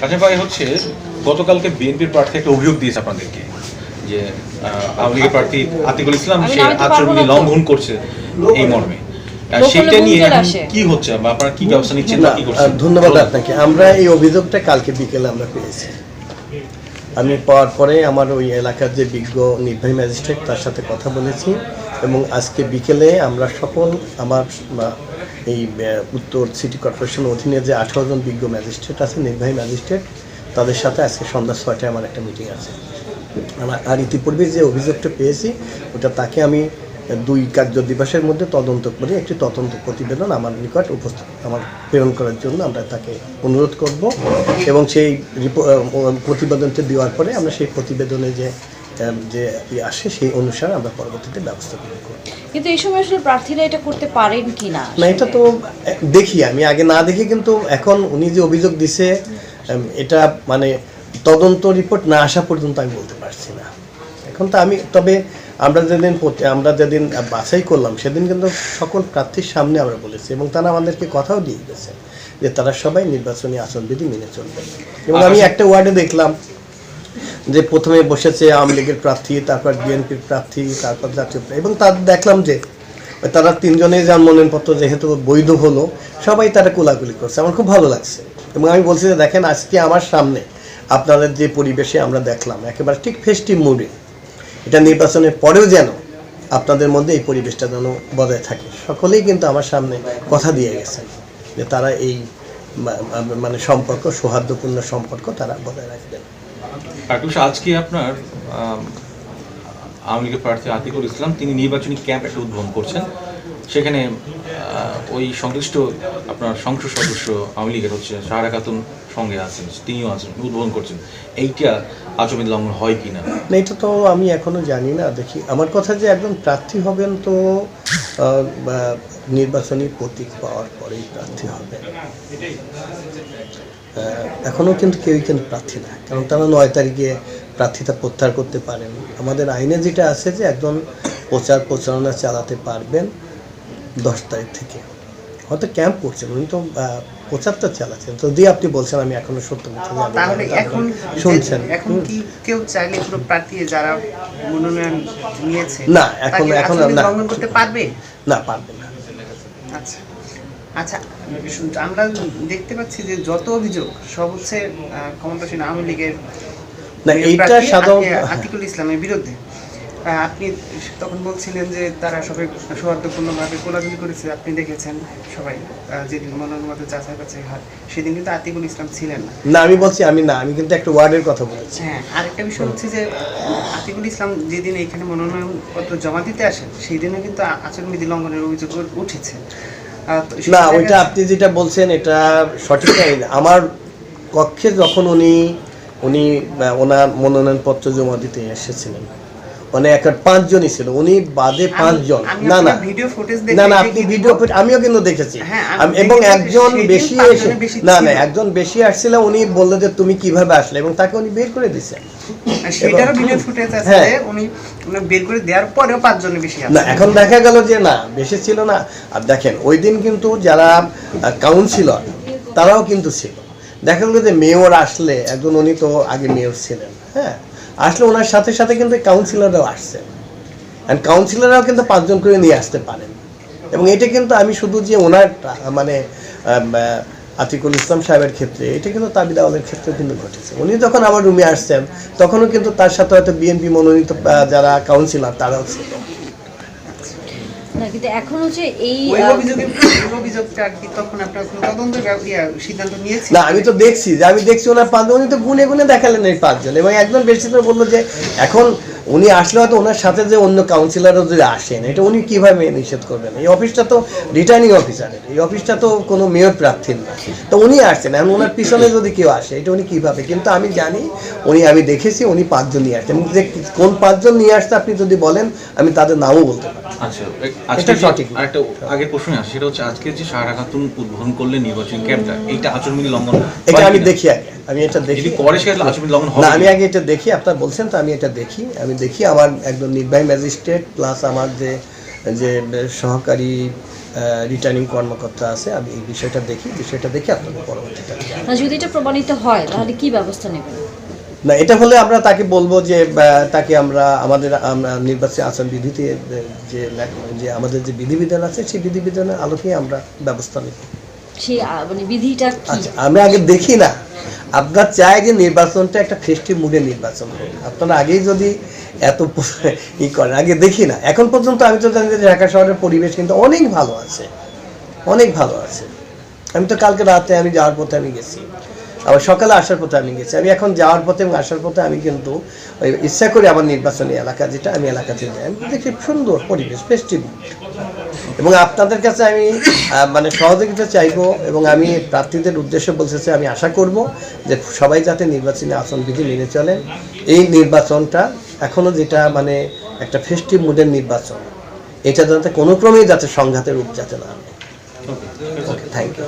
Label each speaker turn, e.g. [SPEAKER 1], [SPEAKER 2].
[SPEAKER 1] কাজে ভাই হচ্ছে গতকালকে বিএনপির প্রার্থী একটা অভিযোগ দিয়েছে আপনাদেরকে যে আওয়ামী লীগের প্রার্থী আতিকুল ইসলাম সে
[SPEAKER 2] নামতে
[SPEAKER 1] আচরণ লঙ্ঘন করছে এই মর্মে। সেটা নিয়ে
[SPEAKER 2] গুঞ্জন
[SPEAKER 1] এখন
[SPEAKER 2] আসে।
[SPEAKER 1] কি হচ্ছে বা আপনারা কি ব্যবস্থা নিচ্ছেন বা কি করছেন?
[SPEAKER 3] ধন্যবাদ আপনাকে। আমরা এই অভিযোগটা কালকে বিকেলে আমরা পেয়েছি। আমি পাওয়ার পরে আমার ওই এলাকার যে বিজ্ঞ নির্বাহী ম্যাজিস্ট্রেট তার সাথে কথা বলেছি এবং আজকে বিকেলে আমরা সকল আমার এই উত্তর সিটি কর্পোরেশন অধীনে যে আঠারো জন বিজ্ঞ ম্যাজিস্ট্রেট আছে, নির্বাহী ম্যাজিস্ট্রেট, তাদের সাথে আজকে সন্ধ্যা ছয়টায় আমার একটা মিটিং আছে। আর ইতিপূর্বে যে অভিযোগটা পেয়েছি, ওটা তাকে আমি দুই কার্য দিবসের মধ্যে তদন্ত করে একটি তদন্ত প্রতিবেদন আমার নিকট উপস্থিত, আমার প্রেরণ করার জন্য আমরা তাকে অনুরোধ করব এবং সেই প্রতিবেদনটি দেওয়ার পরে আমরা সেই প্রতিবেদনে যে যে আসে সেই অনুসারে আমরা পরবর্তীতে ব্যবস্থা গ্রহণ করব।
[SPEAKER 2] কিন্তু এই সময় আসলে প্রার্থীরা এটা করতে পারেন কি না
[SPEAKER 3] না এটা তো দেখি আমি আগে না দেখি কিন্তু এখন উনি যে অভিযোগ দিছে এটা মানে তদন্ত রিপোর্ট না আসা পর্যন্ত আমি বলতে পারছি না। এখন তো আমি তবে আমরা যেদিন আমরা যেদিন বাছাই করলাম সেদিন কিন্তু সকল প্রার্থীর সামনে আমরা বলেছি এবং তারা আমাদেরকে কথাও দিয়ে গেছে যে তারা সবাই নির্বাচনী আচরণবিধি মেনে চলবে। এবং আমি একটা ওয়ার্ডে দেখলাম যে প্রথমে বসেছে আওয়ামী লীগের প্রার্থী, তারপর বিএনপির প্রার্থী, তারপর জাতীয় এবং তার দেখলাম যে তারা তিনজনে যার মনোনয়নপত্র যেহেতু বৈধ হলো, সবাই তারা কোলাকুলি করছে। আমার খুব ভালো লাগছে। এবং আমি বলছি যে দেখেন, আজকে আমার সামনে আপনাদের যে পরিবেশে আমরা দেখলাম, একেবারে ঠিক ফেস্টিভ মুডে এটা নির্বাচনের পরেও যেন আপনাদের মধ্যে এই পরিবেশটা যেন বজায় থাকে। সকলেই কিন্তু আমার সামনে কথা দিয়ে গেছেন যে তারা এই মানে সম্পর্ক, সৌহার্দ্যপূর্ণ সম্পর্ক তারা বজায় রাখবেন।
[SPEAKER 1] আজকে আপনার আওয়ামী লীগের প্রার্থী আতিকুল ইসলাম তিনি নির্বাচনী ক্যাম্প একটা উদ্বোধন করছেন। সেখানে ওই সংশ্লিষ্ট আপনার সংসদ সদস্য আওয়ামী লীগের হচ্ছে সাহারা খাতুন সঙ্গে আছেন তিনিও আছেন উদ্বোধন করছেন। এইটা আচরণ লঙ্ঘন হয় কি না
[SPEAKER 3] এটা তো আমি এখনও জানি না দেখি। আমার কথা যে একজন প্রার্থী হবেন তো নির্বাচনী প্রতীক পাওয়ার পরেই প্রার্থী হবেন। আহ, এখনও কিন্তু কেউই কিন্তু প্রার্থী না কারণ তারা নয় তারিখে প্রার্থীতা প্রত্যাহার করতে পারেন। আমাদের আইনে যেটা আছে যে একজন প্রচার প্রচারণা চালাতে পারবেন দশ তারিখ থেকে। হয়তো ক্যাম্প করছেন উনি তো প্রচারটা চালাচ্ছেন। তো দিয়ে আপনি বলছেন আমি এখনও সত্য কথা জানি
[SPEAKER 4] তাহলে এখন
[SPEAKER 3] শুনছেন।
[SPEAKER 4] এখন কি কেউ চাইলে পুরো প্রার্থী যারা মনোনয়ন নিয়েছে
[SPEAKER 3] না, এখন- এখন না।
[SPEAKER 4] লঙ্ঘন করতে পারবে?
[SPEAKER 3] না পারবেন না।
[SPEAKER 4] আচ্ছা। আচ্ছা আমরা দেখতে পাচ্ছি যে যত অভিযোগ সব হচ্ছে ক্ষমতাসীন আওয়ামী লীগের
[SPEAKER 3] না এইটা সাধারণ
[SPEAKER 4] আতিকুল ইসলামের বিরুদ্ধে। আপনি তখন বলছিলেন যে তারা সবাই সৌহার্দ্যপূর্ণভাবে কোলাগুলি করেছে আপনি দেখেছেন সবাই যেদিন মনোনয়ন যাচাই বাছাই হয় সেদিন কিন্তু আতিকুল ইসলাম ছিলেন না।
[SPEAKER 3] না আমি বলছি আমি না আমি কিন্তু একটা ওয়ার্ডের কথা বলেছি।
[SPEAKER 4] হ্যাঁ আরেকটা বিষয় হচ্ছে যে আতিকুল ইসলাম যেদিন এখানে মনোনয়নপত্র জমা দিতে আসেন সেই দিনে কিন্তু আচরণবিধি লঙ্ঘনের অভিযোগ উঠেছে।
[SPEAKER 3] না ওইটা আপনি যেটা বলছেন এটা সঠিক আমার কক্ষে যখন উনি উনি ওনার মনোনয়নপত্র জমা দিতে এসেছিলেন মানে এক পাঁচজনই ছিল উনি বাদে পাঁচজন। না না।
[SPEAKER 4] ভিডিও ফুটেজ
[SPEAKER 3] না না আপনি ভিডিও ফুট- আমিও কিন্তু দেখেছি।
[SPEAKER 4] হ্যাঁ,
[SPEAKER 3] এবং একজন বেশি এসে না না একজন বেশি আসছিল উনি বলল যে তুমি কীভাবে আসলে এবং তাকে উনি বের করে
[SPEAKER 4] সেটারও ভিডিও ফুটেজ আছে
[SPEAKER 3] হ্যাঁ।
[SPEAKER 4] উনি উনি বের করে দেওয়ার পরেও পাঁচজনের বেশি
[SPEAKER 3] না এখন দেখা গেল যে না বেশি ছিল না। আর দেখেন ওই দিন কিন্তু যারা কাউন্সিলর তারাও কিন্তু ছিল। দেখা গেল যে মেয়র আসলে একজন উনি তো আগে মেয়র ছিলেন হ্যাঁ? আসলে ওনার সাথে সাথে কিন্তু কাউন্সিলররাও আসছেন অ্যান্ড কাউন্সিলররাও কিন্তু পাঁচজন করে নিয়ে আসতে পারেন। এবং এটা কিন্তু আমি শুধু যে ওনার মানে আতিকুল ইসলাম সাহেবের ক্ষেত্রে, এটা কিন্তু তাবিদ আওয়ালের ক্ষেত্রে কিন্তু ঘটেছে। উনি যখন আমার রুমে আসছেন, তখনও কিন্তু তার সাথে হয়তো বিএনপি মনোনীত যারা কাউন্সিলর তারাও ছিল।
[SPEAKER 2] না কিন্তু এখন হচ্ছে এই
[SPEAKER 4] অভিযোগটা আর কি তখন আপনার তদন্ত সিদ্ধান্ত নিয়েছে?
[SPEAKER 3] না আমি তো দেখছি যে আমি দেখছি ওনার পাঁচজন তো গুনে গুনে দেখালেন এই পাঁচজন এবং একজন বেশি বলল যে এখন উনি আসলে হয়তো ওনার সাথে যে অন্য কাউন্সিলরও যদি আসেন এটা উনি কীভাবে নিষেধ করবেন? এই অফিসটা তো রিটার্নিং অফিসারের এই অফিসটা তো কোনো মেয়র প্রার্থীর না। তো উনি আসছেন এখন ওনার পিছনে যদি কেউ আসে এটা উনি কীভাবে? কিন্তু আমি জানি উনি আমি দেখেছি উনি পাঁচজন নিয়ে আসছেন। যে কোন পাঁচজন নিয়ে আসতে আপনি যদি বলেন আমি তাদের নামও বলতে পারি
[SPEAKER 1] আচ্ছা আজকে
[SPEAKER 3] সঠিক।
[SPEAKER 1] আরেকটা আগের প্রশ্ন আছে সেটা হচ্ছে আজকে যে সাহারা খাতুন উদ্বোধন করলেন নির্বাচনী ক্যাম্পটা এইটা আচরণবিধি লঙ্ঘন
[SPEAKER 3] এটা আমি দেখি আগে। আমি এটা দেখি।
[SPEAKER 1] লঙ্ঘন
[SPEAKER 3] না আমি আগে এটা দেখি আপনার বলছেন তো আমি এটা দেখি। আমি দেখি আমার একদম নির্বাহী ম্যাজিস্ট্রেট প্লাস আমার যে যে সহকারী রিটার্নিং কর্মকর্তা আছে আমি এই বিষয়টা দেখি বিষয়টা দেখে আপনাদের পরবর্তীতে
[SPEAKER 2] যদি এটা প্রমাণিত হয় তাহলে কি ব্যবস্থা নেবেন?
[SPEAKER 3] না এটা হলে আমরা তাকে বলব যে তাকে আমরা আমাদের আমরা নির্বাচনী আচরণ বিধিতে যে যে আমাদের যে বিধিবিধান আছে সেই বিধিবিধানের আলোকে আমরা ব্যবস্থা নেব।
[SPEAKER 2] সেই মানে বিধিটা কি?
[SPEAKER 3] আচ্ছা আমি আগে দেখি না। আপনার চাই যে নির্বাচনটা একটা ফেস্টিভ মুডে নির্বাচন হোক। আপনারা আগেই যদি এত ই করেন, আগে দেখি না। এখন পর্যন্ত আমি তো জানি যে ঢাকা শহরের পরিবেশ কিন্তু অনেক ভালো আছে। অনেক ভালো আছে। আমি তো কালকে রাতে আমি যাওয়ার পথে আমি গেছি। আবার সকালে আসার পথে আমি গেছি। আমি এখন যাওয়ার পথে এবং আসার পথে আমি কিন্তু ইচ্ছা করে আমার নির্বাচনী এলাকা যেটা, আমি এলাকাতে যাই। আমি দেখি সুন্দর পরিবেশ ফেস্টিভ এবং আপনাদের কাছে আমি মানে সহযোগিতা চাইব এবং আমি প্রার্থীদের উদ্দেশ্যে বলতেছি আমি আশা করব যে সবাই যাতে নির্বাচনী আচরণবিধি মেনে চলেন। এই নির্বাচনটা এখনও যেটা মানে একটা ফেস্টিভ মুডের নির্বাচন এটা যাতে কোনো ক্রমেই যাতে সংঘাতের রূপ যাতে না আনে। Okay thank you